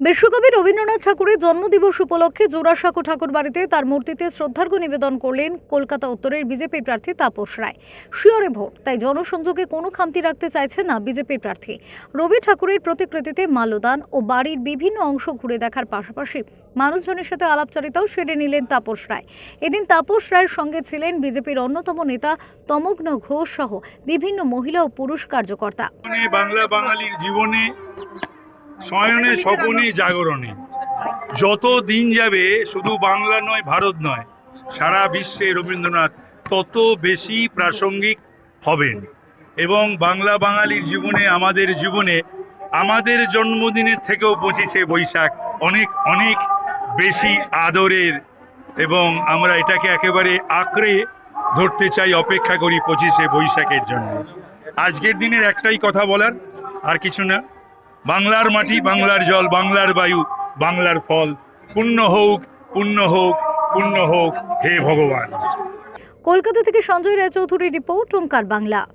বিশ্বকবি রবীন্দ্রনাথ ঠাকুরের জন্মদিবস উপলক্ষে জোড়াসাঁকো ঠাকুর বাড়িতে তার মূর্তিতে শ্রদ্ধার্ঘ্য নিবেদন করলেন কলকাতা উত্তরের বিজেপি প্রার্থী তাপস রায়। শিয়রে ভোট, তাই জনসংযোগে কোনো খামতি রাখতে চাইছেন না বিজেপি প্রার্থী। রবি ঠাকুরের প্রতিকৃতিতে মাল্যদান ও বাড়ির বিভিন্ন অংশ ঘুরে দেখার পাশাপাশি মানুষজনের সাথে আলাপচারিতাও সেরে নিলেন তাপস রায়। এদিন তাপস রায়ের সঙ্গে ছিলেন বিজেপির অন্যতম নেতা তমগ্ন ঘোষ সহ বিভিন্ন মহিলা ও পুরুষ কার্যকর্তা। বাংলা বাঙালির জীবনে শয়নে স্বপনে জাগরণে। যত দিন যাবে, শুধু বাংলা নয়, ভারত নয়, সারা বিশ্বে রবীন্দ্রনাথ তত বেশি প্রাসঙ্গিক হবেন। এবং বাংলা বাঙালির জীবনে, আমাদের জীবনে, আমাদের জন্মদিনের থেকেও পঁচিশে বৈশাখ অনেক অনেক বেশি আদরের। এবং আমরা এটাকে একেবারে আঁকড়ে ধরতে চাই, অপেক্ষা করি পঁচিশে বৈশাখের জন্য। আজকের দিনের একটাই কথা বলার, আর কিছু না। বাংলার মাটি, বাংলার জল, বাংলার বায়ু, বাংলার ফল। পুণ্য হোক পুণ্য হোক পুণ্য হোক, হে ভগবান। কলকাতা থেকে সঞ্জয় রায়চৌধুরীর রিপোর্ট ওঙ্কার বাংলা।